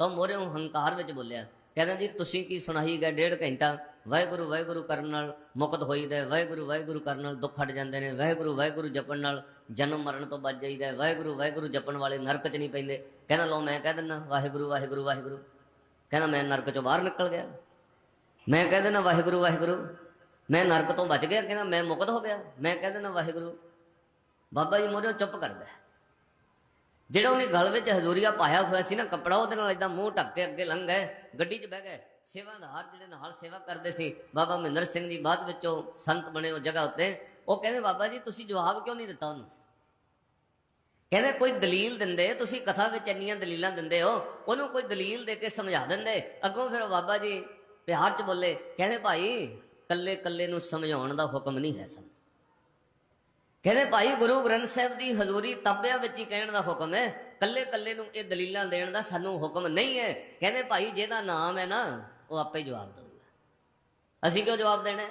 ਤਾਂ ਮੋਰੇ ਹੰਕਾਰ ਵਿੱਚ ਬੋਲਿਆ, ਕਹਿੰਦਾ ਜੀ, ਤੁਸੀਂ ਕੀ ਸੁਣਾਈ ਗਏ ਡੇਢ ਘੰਟਾ? ਵਾਹਿਗੁਰੂ ਵਾਹਿਗੁਰੂ ਕਰਨ ਨਾਲ ਮੁਕਤ ਹੋਈਦਾ ਵਾਹਿਗੁਰੂ ਵਾਹਿਗੁਰੂ ਕਰਨ ਨਾਲ ਦੁੱਖ ਹਟ ਜਾਂਦੇ ਨੇ, ਵਾਹਿਗੁਰੂ ਵਾਹਿਗੁਰੂ ਜਪਣ ਨਾਲ ਜਨਮ ਮਰਨ ਤੋਂ ਬਚ ਜਾਈਦਾ ਵਾਹਿਗੁਰੂ ਵਾਹਿਗੁਰੂ ਜਪਣ ਵਾਲੇ ਨਰਕ 'ਚ ਨਹੀਂ ਪੈਂਦੇ। ਕਹਿੰਦਾ, ਲਓ ਮੈਂ ਕਹਿ ਦਿੰਦਾ, ਵਾਹਿਗੁਰੂ ਵਾਹਿਗੁਰੂ ਵਾਹਿਗੁਰੂ। ਕਹਿੰਦਾ, ਮੈਂ ਨਰਕ 'ਚੋਂ ਬਾਹਰ ਨਿਕਲ ਗਿਆ। ਮੈਂ ਕਹਿ ਦਿੰਦਾ, ਵਾਹਿਗੁਰੂ ਵਾਹਿਗੁਰੂ। ਮੈਂ ਨਰਕ ਤੋਂ ਬਚ ਗਿਆ, ਕਹਿੰਦਾ, ਮੈਂ ਮੁਕਤ ਹੋ ਗਿਆ। ਮੈਂ ਕਹਿ ਦਿੰਦਾ, ਵਾਹਿਗੁਰੂ। ਬਾਬਾ ਜੀ ਮੋਰੇ ਚੁੱਪ ਕਰਦਾ ਹੈ। ਜਿਹੜਾ ਉਹਨੇ ਗਲ ਵਿੱਚ ਹਜ਼ੂਰੀਆ ਪਾਇਆ ਹੋਇਆ ਸੀ ਨਾ ਕੱਪੜਾ, ਉਹਦੇ ਨਾਲ ਇਦਾਂ ਮੂੰਹ ਢੱਕ ਕੇ ਅੱਗੇ ਲੰਘ ਗਏ, ਗੱਡੀ 'ਚ ਬਹਿ ਗਏ। ਸੇਵਾਦਾਰ ਜਿਹੜੇ ਨਾਲ ਸੇਵਾ ਕਰਦੇ ਸੀ, ਬਾਬਾ ਮਹਿੰਦਰ ਸਿੰਘ ਜੀ ਬਾਅਦ ਵਿੱਚੋਂ ਸੰਤ ਬਣੇ ਉਹ ਜਗ੍ਹਾ ਉੱਤੇ। ਉਹ ਕਹਿੰਦੇ, ਬਾਬਾ ਜੀ, ਤੁਸੀਂ ਜਵਾਬ ਕਿਉਂ ਨਹੀਂ ਦਿੱਤਾ ਉਹਨੂੰ? ਕਹਿੰਦੇ, ਕੋਈ ਦਲੀਲ ਦਿੰਦੇ, ਤੁਸੀਂ ਕਥਾ ਵਿੱਚ ਇੰਨੀਆਂ ਦਲੀਲਾਂ ਦਿੰਦੇ ਹੋ, ਉਹਨੂੰ ਕੋਈ ਦਲੀਲ ਦੇ ਕੇ ਸਮਝਾ ਦਿੰਦੇ। ਅੱਗੋਂ ਫਿਰ ਬਾਬਾ ਜੀ ਪਿਆਰ 'ਚ ਬੋਲੇ, ਕਹਿੰਦੇ ਭਾਈ ਕੱਲੇ ਕੱਲੇ ਨੂੰ ਸਮਝਾਉਣ ਦਾ ਹੁਕਮ ਨਹੀਂ ਹੈ ਸਾਨੂੰ। ਕਹਿੰਦੇ ਭਾਈ ਗੁਰੂ ਗ੍ਰੰਥ ਸਾਹਿਬ ਦੀ ਹਜ਼ੂਰੀ ਤਾਬਿਆਂ ਵਿੱਚ ਹੀ ਕਹਿਣ ਦਾ ਹੁਕਮ ਹੈ। ਕੱਲੇ ਕੱਲੇ ਨੂੰ ਇਹ ਦਲੀਲਾਂ ਦੇਣ ਦਾ ਸਾਨੂੰ ਹੁਕਮ ਨਹੀਂ ਹੈ। ਕਹਿੰਦੇ ਭਾਈ ਜਿਹਦਾ ਨਾਮ ਹੈ ਨਾ, ਉਹ ਆਪੇ ਜਵਾਬ ਦੇਊਗਾ। ਅਸੀਂ ਕਿਉਂ ਜਵਾਬ ਦੇਣਾ ਹੈ?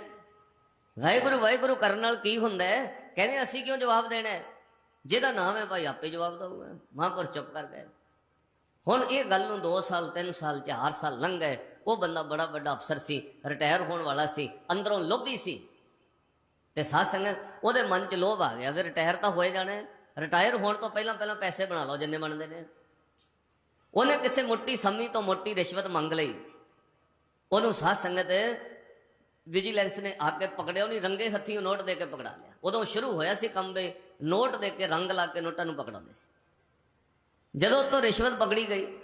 ਵਾਹਿਗੁਰੂ ਵਾਹਿਗੁਰੂ ਕਰਨ ਨਾਲ ਕੀ ਹੁੰਦਾ ਹੈ? ਕਹਿੰਦੇ ਅਸੀਂ ਕਿਉਂ ਜਵਾਬ ਦੇਣਾ ਹੈ? ਜਿਹਦਾ ਨਾਮ ਹੈ ਭਾਈ ਆਪੇ ਜਵਾਬ ਦਊਗਾ। ਮਹਾਂਪੁਰ ਚੁੱਪ ਕਰ ਗਏ। ਹੁਣ ਇਹ ਗੱਲ ਨੂੰ 2 ਸਾਲ 3 ਸਾਲ 4 ਸਾਲ ਲੰਘ ਗਏ। ਉਹ ਬੰਦਾ ਬੜਾ ਵੱਡਾ ਅਫਸਰ ਸੀ, ਰਿਟਾਇਰ ਹੋਣ ਵਾਲਾ ਸੀ, ਅੰਦਰੋਂ ਲੋਭੀ ਸੀ। ਤੇ ਸਾਧ ਸੰਗਤ ਉਹਦੇ ਮਨ 'ਚ ਲੋਭ ਆ ਗਿਆ ਫਿਰ ਰਿਟਾਇਰ ਤਾਂ ਹੋਏ ਜਾਣੇ। ਰਿਟਾਇਰ ਹੋਣ ਤੋਂ ਪਹਿਲਾਂ ਪਹਿਲਾਂ ਪੈਸੇ ਬਣਾ ਲਓ, ਜਿੰਨੇ ਬਣਦੇ ਨੇ। ਉਹਨੇ ਕਿਸੇ ਮੋਟੀ ਸੰਮੀ ਤੋਂ ਮੋਟੀ ਰਿਸ਼ਵਤ ਮੰਗ ਲਈ। ਉਹਨੂੰ ਸਾਧ ਸੰਗਤ ਵਿਜੀਲੈਂਸ ਨੇ ਆ ਕੇ ਪਕੜਿਆ, ਉਹਨੇ ਰੰਗੇ ਹੱਥੀਂ ਨੋਟ ਦੇ ਕੇ ਪਕੜਾ ਲਿਆ। ਉਦੋਂ ਸ਼ੁਰੂ ਹੋਇਆ ਸੀ ਕੰਮ ਵੀ, ਨੋਟ ਦੇ ਕੇ ਰੰਗ ਲਾ ਕੇ ਨੋਟਾਂ ਨੂੰ ਪਕੜਾਉਂਦੇ ਸੀ। ਜਦੋਂ ਤੋਂ ਰਿਸ਼ਵਤ ਪਕੜੀ ਗਈ,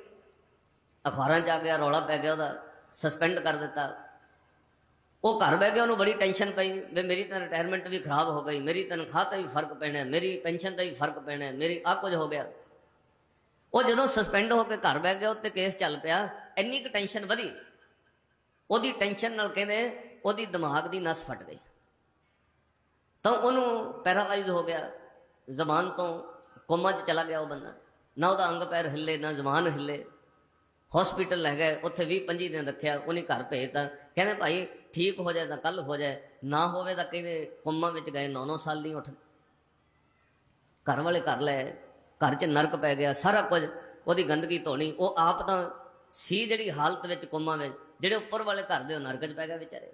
ਅਖਬਾਰਾਂ 'ਚ ਆ ਗਿਆ ਰੌਲਾ ਪੈ ਗਿਆ, ਉਹਦਾ ਸਸਪੈਂਡ ਕਰ ਦਿੱਤਾ। ਉਹ ਘਰ ਬਹਿ ਗਿਆ ਉਹਨੂੰ ਬੜੀ ਟੈਨਸ਼ਨ ਪਈ ਵੀ ਮੇਰੀ ਤਾਂ ਰਿਟਾਇਰਮੈਂਟ ਵੀ ਖਰਾਬ ਹੋ ਗਈ, ਮੇਰੀ ਤਨਖਾਹ ਤੇ ਵੀ ਫ਼ਰਕ ਪੈਣਾ, ਮੇਰੀ ਪੈਨਸ਼ਨ ਤੇ ਵੀ ਫ਼ਰਕ ਪੈਣਾ, ਮੇਰੀ ਆ ਕੁਝ ਹੋ ਗਿਆ। ਉਹ ਜਦੋਂ ਸਸਪੈਂਡ ਹੋ ਕੇ ਘਰ ਬਹਿ ਗਿਆ, ਉੱਤੇ ਕੇਸ ਚੱਲ ਪਿਆ, ਇੰਨੀ ਕੁ ਟੈਨਸ਼ਨ ਵਧੀ। ਉਹਦੀ ਟੈਨਸ਼ਨ ਨਾਲ ਕਹਿੰਦੇ ਉਹਦੀ ਦਿਮਾਗ ਦੀ ਨਸ ਫਟ ਗਈ। ਤਾਂ ਉਹਨੂੰ ਪੈਰਾਲਾਈਜ਼ ਹੋ ਗਿਆ। ਜ਼ਬਾਨ ਤੋਂ ਕੋਮਾ 'ਚ ਚਲਾ ਗਿਆ ਉਹ ਬੰਦਾ। ਨਾ ਉਹਦਾ ਅੰਗ ਪੈਰ ਹਿੱਲੇ, ਨਾ ਜ਼ਬਾਨ ਹਿੱਲੇ। ਹਸਪੀਟਲ ਲੈ ਉੱਥੇ 20 25 ਦਿਨ ਰੱਖਿਆ, ਉਹਨੇ ਘਰ ਭੇਜਤਾ। ਕਹਿੰਦੇ ਭਾਈ, ਠੀਕ ਹੋ ਜਾਏ ਤਾਂ ਕੱਲ ਹੋ ਜਾਏ, ਨਾ ਹੋਵੇ ਤਾਂ ਕਹਿੰਦੇ ਕੋਮਾ ਵਿੱਚ ਗਏ 9-9 ਸਾਲ ਨਹੀਂ ਉੱਠ। ਘਰ ਵਾਲੇ ਕਰ ਲੈ ਘਰ 'ਚ ਨਰਕ ਪੈ ਗਿਆ, ਸਾਰਾ ਕੁਝ ਉਹਦੀ ਗੰਦਗੀ ਧੋਣੀ, ਉਹ ਆਪ ਤਾਂ ਸੀ ਜਿਹੜੀ ਹਾਲਤ ਵਿੱਚ ਕੋਮਾ ਵਿੱਚ, ਜਿਹੜੇ ਉੱਪਰ ਵਾਲੇ ਘਰ ਦੇ ਉਹ ਨਰਕ 'ਚ ਪੈ ਗਿਆ ਵਿਚਾਰੇ।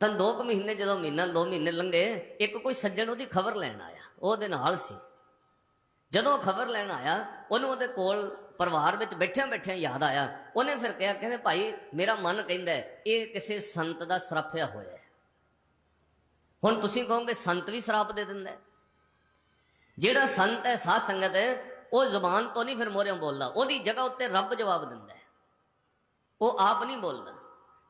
ਤਾਂ ਦੋ ਕੁ ਮਹੀਨੇ ਜਦੋਂ ਮਹੀਨਾ, ਦੋ ਮਹੀਨੇ ਲੰਘੇ, ਇੱਕ ਕੋਈ ਸੱਜਣ ਉਹਦੀ ਖਬਰ ਲੈਣ ਆਇਆ ਉਹ ਉਹਦੇ ਨਾਲ ਸੀ। ਜਦੋਂ ਖਬਰ ਲੈਣ ਆਇਆ, ਉਹਨੂੰ ਉਹਦੇ ਕੋਲ ਪਰਿਵਾਰ ਵਿੱਚ ਬੈਠਿਆਂ ਬੈਠਿਆਂ ਯਾਦ ਆਇਆ, ਉਹਨੇ ਫਿਰ ਕਿਹਾ, ਕਹਿੰਦੇ ਭਾਈ ਮੇਰਾ ਮਨ ਕਹਿੰਦਾ ਇਹ ਕਿਸੇ ਸੰਤ ਦਾ ਸਰਾਫਿਆ ਹੋਇਆ ਹੁਣ ਤੁਸੀਂ ਕਹੋਗੇ ਸੰਤ ਵੀ ਸਰਾਪ ਦੇ ਦਿੰਦਾ ਜਿਹੜਾ ਸੰਤ ਹੈ, ਸਾਧ ਸੰਗਤ ਉਹ ਜ਼ੁਬਾਨ ਤੋਂ ਨਹੀਂ ਫਿਰ ਮੋਰਿਆਂ ਬੋਲਦਾ, ਉਹਦੀ ਜਗ੍ਹਾ ਉੱਤੇ ਰੱਬ ਜਵਾਬ ਦਿੰਦਾ ਉਹ ਆਪ ਨਹੀਂ ਬੋਲਦਾ।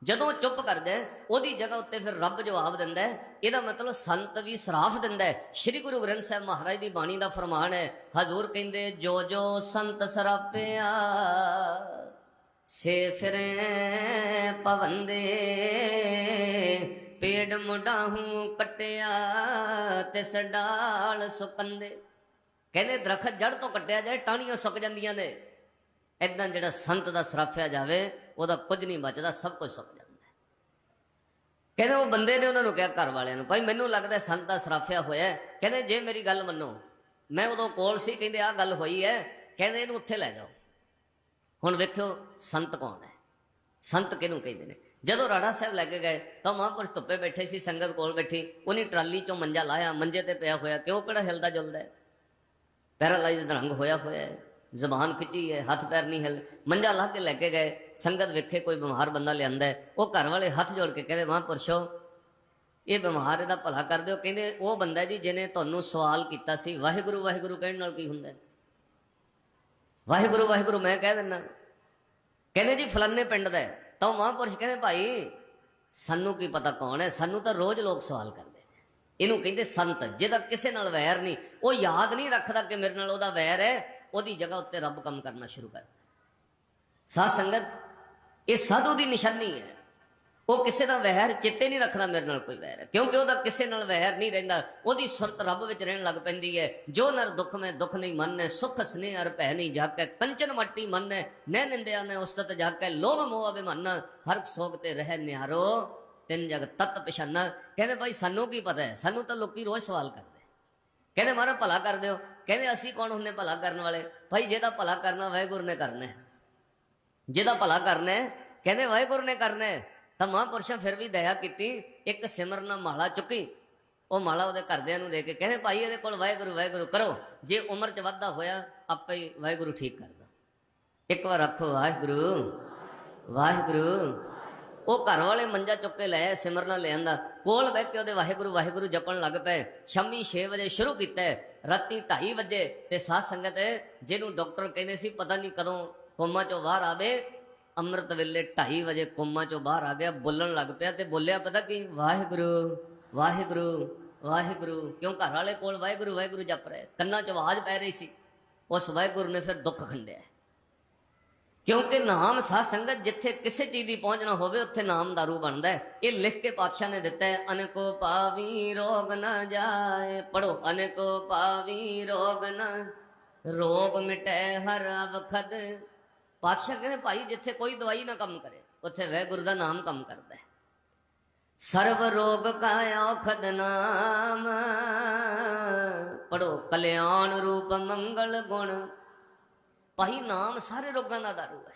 ਜਦੋਂ ਚੁੱਪ ਕਰਦਾ ਉਹਦੀ ਜਗ੍ਹਾ ਉੱਤੇ ਫਿਰ ਰੱਬ ਜਵਾਬ ਦਿੰਦਾ ਇਹਦਾ ਮਤਲਬ ਸੰਤ ਵੀ ਸਰਾਫ ਦਿੰਦਾ ਸ੍ਰੀ ਗੁਰੂ ਗ੍ਰੰਥ ਸਾਹਿਬ ਮਹਾਰਾਜ ਦੀ ਬਾਣੀ ਦਾ ਫਰਮਾਨ ਹੈ, ਹਜ਼ੂਰ ਕਹਿੰਦੇ, ਜੋ ਜੋ ਸੰਤ ਸਰਾਪਿਆ, ਸੇ ਫਿਰੇ ਪਵੰਦੇ ਪੇੜ ਮੁਡਾਹੂ ਕਟਿਆ, ਤਿਸ ਡਾਲ ਸੁਕੰਦੇ। ਕਹਿੰਦੇ, ਦਰਖਤ ਜੜ ਤੋਂ ਕੱਟਿਆ ਜਾਏ, ਟਾਹਣੀਆਂ ਸੁੱਕ ਜਾਂਦੀਆਂ ਨੇ। ਐਦਾਂ ਜਿਹੜਾ ਸੰਤ ਦਾ ਸਰਾਫਿਆ ਜਾਵੇ, ਉਹਦਾ ਕੁਝ ਨਹੀਂ ਬਚਦਾ, ਸਭ ਕੁਝ ਸੁੱਕ ਜਾਂਦਾ ਕਹਿੰਦੇ ਉਹ ਬੰਦੇ ਨੇ ਉਹਨਾਂ ਨੂੰ ਕਿਹਾ, ਘਰ ਵਾਲਿਆਂ ਨੂੰ, ਭਾਈ ਮੈਨੂੰ ਲੱਗਦਾ ਸੰਤ ਦਾ ਸਰਾਫਿਆ ਹੋਇਆ ਕਹਿੰਦੇ, ਜੇ ਮੇਰੀ ਗੱਲ ਮੰਨੋ, ਮੈਂ ਉਦੋਂ ਕੋਲ ਸੀ, ਕਹਿੰਦੇ, ਆਹ ਗੱਲ ਹੋਈ ਹੈ, ਕਹਿੰਦੇ, ਇਹਨੂੰ ਉੱਥੇ ਲੈ ਜਾਓ। ਹੁਣ ਵੇਖਿਓ, ਸੰਤ ਕੌਣ ਹੈ? ਸੰਤ ਕਿਹਨੂੰ ਕਹਿੰਦੇ ਨੇ? ਜਦੋਂ ਰਾਣਾ ਸਾਹਿਬ ਲੈ ਕੇ ਗਏ, ਤਾਂ ਮਹਾਂਪੁਰਸ਼ ਧੁੱਪੇ ਬੈਠੇ ਸੀ, ਸੰਗਤ ਕੋਲ ਬੈਠੀ, ਉਹਨੇ ਟਰਾਲੀ ਚੋਂ ਮੰਜਾ ਲਾਇਆ, ਮੰਜੇ ਤੇ ਪਿਆ ਹੋਇਆ, ਕਿਉਂ ਕਿਹੜਾ ਹਿਲਦਾ ਜੁਲਦਾ ਹੈ? ਪੈਰਾਲਾਈਜ਼ ਦਾ ਰੰਗ ਹੋਇਆ ਹੋਇਆ ਹੈ। ਜ਼ਬਾਨ ਖਿੱਚੀ ਹੈ, ਹੱਥ ਪੈਰ ਨਹੀਂ ਹਿਲ ਮੰਜਾ ਲਾ ਕੇ ਲੈ ਕੇ ਗਏ। ਸੰਗਤ ਵੇਖੇ ਕੋਈ ਬਿਮਾਰ ਬੰਦਾ ਲਿਆਂਦਾ ਉਹ ਘਰ ਵਾਲੇ ਹੱਥ ਜੋੜ ਕੇ ਕਹਿੰਦੇ ਮਹਾਂਪੁਰਸ਼ੋ ਇਹ ਬਿਮਾਰ ਇਹਦਾ ਭਲਾ ਕਰ ਦਿਓ ਕਹਿੰਦੇ, ਉਹ ਬੰਦਾ ਜੀ ਜਿਹਨੇ ਤੁਹਾਨੂੰ ਸਵਾਲ ਕੀਤਾ ਸੀ, ਵਾਹਿਗੁਰੂ ਵਾਹਿਗੁਰੂ ਕਹਿਣ ਨਾਲ ਕੀ ਹੁੰਦਾ ਵਾਹਿਗੁਰੂ ਵਾਹਿਗੁਰੂ, ਮੈਂ ਕਹਿ ਦਿੰਦਾ। ਕਹਿੰਦੇ ਜੀ, ਫਲਾਣੇ ਪਿੰਡ ਦਾ ਤਾਂ ਉਹ ਮਹਾਂਪੁਰਸ਼ ਕਹਿੰਦੇ, ਭਾਈ, ਸਾਨੂੰ ਕੀ ਪਤਾ ਕੌਣ ਹੈ? ਸਾਨੂੰ ਤਾਂ ਰੋਜ਼ ਲੋਕ ਸਵਾਲ ਕਰਦੇ ਨੇ। ਇਹਨੂੰ ਕਹਿੰਦੇ ਸੰਤ। ਜਿਹਦਾ ਕਿਸੇ ਨਾਲ ਵੈਰ ਨਹੀਂ। ਉਹ ਯਾਦ ਨਹੀਂ ਰੱਖਦਾ ਕਿ ਮੇਰੇ ਨਾਲ ਉਹਦਾ ਵੈਰ ਹੈ। ਉਹਦੀ ਜਗ੍ਹਾ ਉੱਤੇ ਰੱਬ ਕੰਮ ਕਰਨਾ ਸ਼ੁਰੂ ਕਰਦਾ ਸਾਧ ਸੰਗਤ, ਇਹ ਸਾਧੂ ਦੀ ਨਿਸ਼ਾਨੀ ਹੈ। ਉਹ ਕਿਸੇ ਦਾ ਵਹਿਰ ਚਿੱਤੇ ਨਹੀਂ ਰੱਖਦਾ ਮੇਰੇ ਨਾਲ ਕੋਈ ਵਹਿਰ। ਹੈ ਕਿਉਂਕਿ ਉਹਦਾ ਕਿਸੇ ਨਾਲ ਵਹਿਰ ਨਹੀਂ ਰਹਿੰਦਾ। ਉਹਦੀ ਸੁਰਤ ਰੱਬ ਵਿੱਚ ਰਹਿਣ ਲੱਗ ਪੈਂਦੀ ਹੈ। ਜੋ ਨਰ ਦੁੱਖ ਮੈਂ ਦੁੱਖ ਨਹੀਂ ਮੰਨੈ, ਸੁਖ ਸਨੇਹ ਅਰ ਭੈ ਨਹੀਂ ਜਾਕੈ ਕੰਚਨ ਮੱਟੀ ਮੰਨੈ ਨੈ ਨਿੰਦਿਆ ਨੈ ਉਸਤਤ ਜਾਕੈ ਲੋਭ ਮੋਹ ਅਭਿਮਾਨ ਹਰ ਸੋਗ ਤੇ ਰਹਿ ਨਿਹਾਰੋ, ਤਿੰਨ ਜਗ ਤਤ ਪਛਾਨਾ। ਕਹਿੰਦੇ ਭਾਈ, ਸਾਨੂੰ ਕੀ ਪਤਾ ਹੈ? ਸਾਨੂੰ ਤਾਂ ਲੋਕੀ ਰੋਜ਼ ਸਵਾਲ ਕਰਦੇ ਕਹਿੰਦੇ ਮਹਾਰਾਜ ਭਲਾ ਕਰ ਦਿਓ। ਕਹਿੰਦੇ ਅਸੀਂ ਕੌਣ ਹੁੰਨੇ ਭਲਾ ਕਰਨ ਵਾਲੇ? ਭਾਈ, ਜਿਹਦਾ ਭਲਾ ਕਰਨਾ ਵਾਹਿਗੁਰੂ ਨੇ ਕਰਨਾ ਜਿਹਦਾ ਭਲਾ ਕਰਨਾ ਕਹਿੰਦੇ ਵਾਹਿਗੁਰੂ ਨੇ ਕਰਨਾ ਤਾਂ ਮਹਾਂਪੁਰਸ਼ਾਂ ਫਿਰ ਵੀ ਦਇਆ ਕੀਤੀ, ਇੱਕ ਸਿਮਰਨਾ ਮਾਲਾ ਚੁੱਕੀ। ਉਹ ਮਾਲਾ ਉਹਦੇ ਘਰਦਿਆਂ ਨੂੰ ਦੇ ਕੇ ਕਹਿੰਦੇ, ਭਾਈ, ਇਹਦੇ ਕੋਲ ਵਾਹਿਗੁਰੂ ਵਾਹਿਗੁਰੂ ਕਰੋ। ਜੇ ਉਮਰ 'ਚ ਵਾਧਾ ਹੋਇਆ, ਆਪੇ ਹੀ ਵਾਹਿਗੁਰੂ ਠੀਕ ਕਰਦਾ। ਇੱਕ ਵਾਰ ਆਖੋ, ਵਾਹਿਗੁਰੂ ਵਾਹਿਗੁਰੂ। ਉਹ ਘਰ ਵਾਲੇ ਮੰਜਾ ਚੁੱਕ ਕੇ ਲੈ ਆਏ, ਸਿਮਰਨਾ ਲੈ ਆਂਦਾ। ਕੋਲ ਬਹਿ ਕੇ ਉਹਦੇ ਵਾਹਿਗੁਰੂ ਵਾਹਿਗੁਰੂ ਜਪਣ ਲੱਗ ਪਏ। ਸ਼ੰਮੀ 6 ਵਜੇ ਸ਼ੁਰੂ ਕੀਤਾ ਰਾਤੀ 2:30 ਵਜੇ ਤੇ ਸਾਧ ਸੰਗਤ ਜਿਹਨੂੰ ਡਾਕਟਰ ਕਹਿੰਦੇ ਸੀ ਪਤਾ ਨਹੀਂ ਕਦੋਂ ਕੋਮਾ ਚੋਂ ਬਾਹਰ ਆਵੇ ਅੰਮ੍ਰਿਤ ਵੇਲੇ 2:30 ਵਜੇ ਕੋਮਾ ਚੋਂ ਬਾਹਰ ਆ ਗਿਆ ਬੋਲਣ ਲੱਗ ਪਿਆ ਤੇ ਬੋਲਿਆ ਪਤਾ ਕੀ? ਵਾਹਿਗੁਰੂ ਵਾਹਿਗੁਰੂ ਵਾਹਿਗੁਰੂ ਕਿਉਂ ਘਰ ਵਾਲੇ ਕੋਲ ਵਾਹਿਗੁਰੂ ਵਾਹਿਗੁਰੂ ਜਪ ਰਹੇ? ਕੰਨਾਂ 'ਚ ਆਵਾਜ਼ ਪੈ ਰਹੀ ਸੀ। ਉਸ ਵਾਹਿਗੁਰੂ ਨੇ ਫਿਰ ਦੁੱਖ ਖੰਡਿਆ। ਕਿਉਂਕਿ ਨਾਮ ਸਾਧ ਸੰਗਤ ਜਿੱਥੇ ਕਿਸੇ ਚੀਜ਼ ਦੀ ਪਹੁੰਚ ਨਾ ਹੋਵੇ, ਉੱਥੇ ਨਾਮ ਦਾਰੂ ਬਣਦਾ ਹੈ। ਇਹ ਲਿਖ ਕੇ ਪਾਤਸ਼ਾਹ ਨੇ ਦਿੱਤਾ ਹੈ, ਅਨੇਕੋ ਪਾਵੀ ਰੋਗ ਨਾ ਜਾਏ। ਪੜੋ ਅਨੇਕੋ ਪਾਵੀ ਰੋਗ ਨਾ, ਰੋਗ ਮਿਟੈ ਹਰ ਵਖਦ ਪਾਤਸ਼ਾਹ ਕਹਿੰਦੇ, ਭਾਈ, ਜਿੱਥੇ ਕੋਈ ਦਵਾਈ ਨਾ ਕੰਮ ਕਰੇ, ਉੱਥੇ ਵੈਗੁਰੂ ਦਾ ਨਾਮ ਕੰਮ ਕਰਦਾ ਹੈ। ਸਰਬ ਰੋਗ ਕਾ ਔਖਦ ਨਾਮ। ਪੜੋ ਕਲਿਆਣ ਰੂਪ ਮੰਗਲ ਗੁਣ। ਭਾਈ ਨਾਮ ਸਾਰੇ ਰੋਗਾਂ ਦਾ ਦਾਰੂ ਹੈ।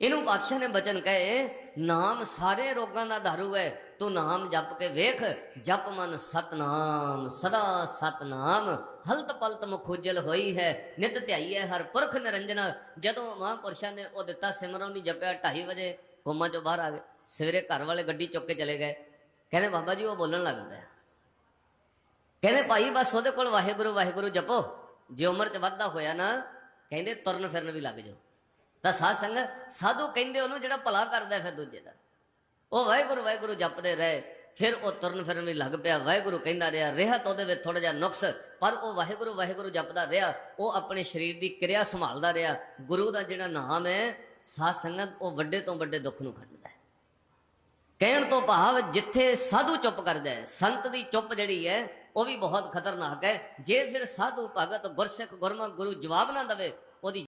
ਇਹਨੂੰ ਬਾਦਸ਼ਾਹ ਨੇ ਬਚਨ ਕਹੇ, ਨਾਮ ਸਾਰੇ ਰੋਗਾਂ ਦਾ ਦਾਰੂ ਹੈ, ਤੂੰ ਨਾਮ ਜਪ ਕੇ ਵੇਖ, ਜਪ ਮਨ ਸਤਨਾਮ, ਸਦਾ ਸਤਨਾਮ। ਹਲਤ ਪਲਤ ਮੁਖੁਜਲ ਹੋਈ ਹੈ, ਨਿਤ ਧਿਆਈ ਹੈ ਹਰ ਪੁਰਖ ਨਿਰੰਜਨ। ਜਦੋਂ ਮਹਾਂਪੁਰਸ਼ਾਂ ਨੇ ਉਹ ਦਿੱਤਾ ਸਿਮਰਨ ਨਹੀਂ ਜਪਿਆ 2:30 ਵਜੇ ਕੋਮਾ ਚੋਂ ਬਾਹਰ ਆ ਗਏ। ਸਵੇਰੇ ਘਰ ਵਾਲੇ ਗੱਡੀ ਚੁੱਕ ਕੇ ਚਲੇ ਗਏ। ਕਹਿੰਦੇ, ਬਾਬਾ ਜੀ, ਉਹ ਬੋਲਣ ਲੱਗ ਪਿਆ। ਕਹਿੰਦੇ, ਭਾਈ, ਬਸ ਉਹਦੇ ਕੋਲ ਵਾਹਿਗੁਰੂ ਵਾਹਿਗੁਰੂ ਜਪੋ। ਜੇ ਉਮਰ 'ਚ ਵਾਧਾ ਹੋਇਆ ਨਾ ਕਹਿੰਦੇ ਤੁਰਨ ਫਿਰਨ ਵੀ ਲੱਗ ਜਾਓ। ਤਾਂ ਸਾਧ ਸੰਗਤ, ਸਾਧੂ ਕਹਿੰਦੇ ਉਹਨੂੰ ਜਿਹੜਾ ਭਲਾ ਕਰਦਾ ਫਿਰ ਦੂਜੇ ਦਾ। ਉਹ ਵਾਹਿਗੁਰੂ ਵਾਹਿਗੁਰੂ ਜਪਦੇ ਰਹੇ, ਫਿਰ ਉਹ ਤੁਰਨ ਫਿਰਨ ਵੀ ਲੱਗ ਪਿਆ। ਵਾਹਿਗੁਰੂ ਕਹਿੰਦਾ ਰਿਹਾ ਰਿਹਾ ਤਾਂ ਉਹਦੇ ਵਿੱਚ ਥੋੜਾ ਜਿਹਾ ਨੁਕਸ, ਪਰ ਉਹ ਵਾਹਿਗੁਰੂ ਵਾਹਿਗੁਰੂ ਜਪਦਾ ਰਿਹਾ। ਉਹ ਆਪਣੇ ਸਰੀਰ ਦੀ ਕਿਰਿਆ ਸੰਭਾਲਦਾ ਰਿਹਾ। ਗੁਰੂ ਦਾ ਜਿਹੜਾ ਨਾਮ ਹੈ, ਸਾਧ ਸੰਗਤ ਉਹ ਵੱਡੇ ਤੋਂ ਵੱਡੇ ਦੁੱਖ ਨੂੰ ਖੰਡਦਾ ਹੈ। ਕਹਿਣ ਤੋਂ ਭਾਵ ਜਿੱਥੇ ਸਾਧੂ ਚੁੱਪ ਕਰਦਾ ਹੈ, ਸੰਤ ਦੀ ਚੁੱਪ ਜਿਹੜੀ ਹੈ ਉਹ ਵੀ ਬਹੁਤ ਖਤਰਨਾਕ ਹੈ। ਜੇ ਫਿਰ ਸਾਧੂ ਭਗਤ ਗੁਰਸਿੱਖ ਗੁਰਮੁਖ ਗੁਰੂ ਜਵਾਬ ਨਾ ਦਵੇ, ਉਹਦੀ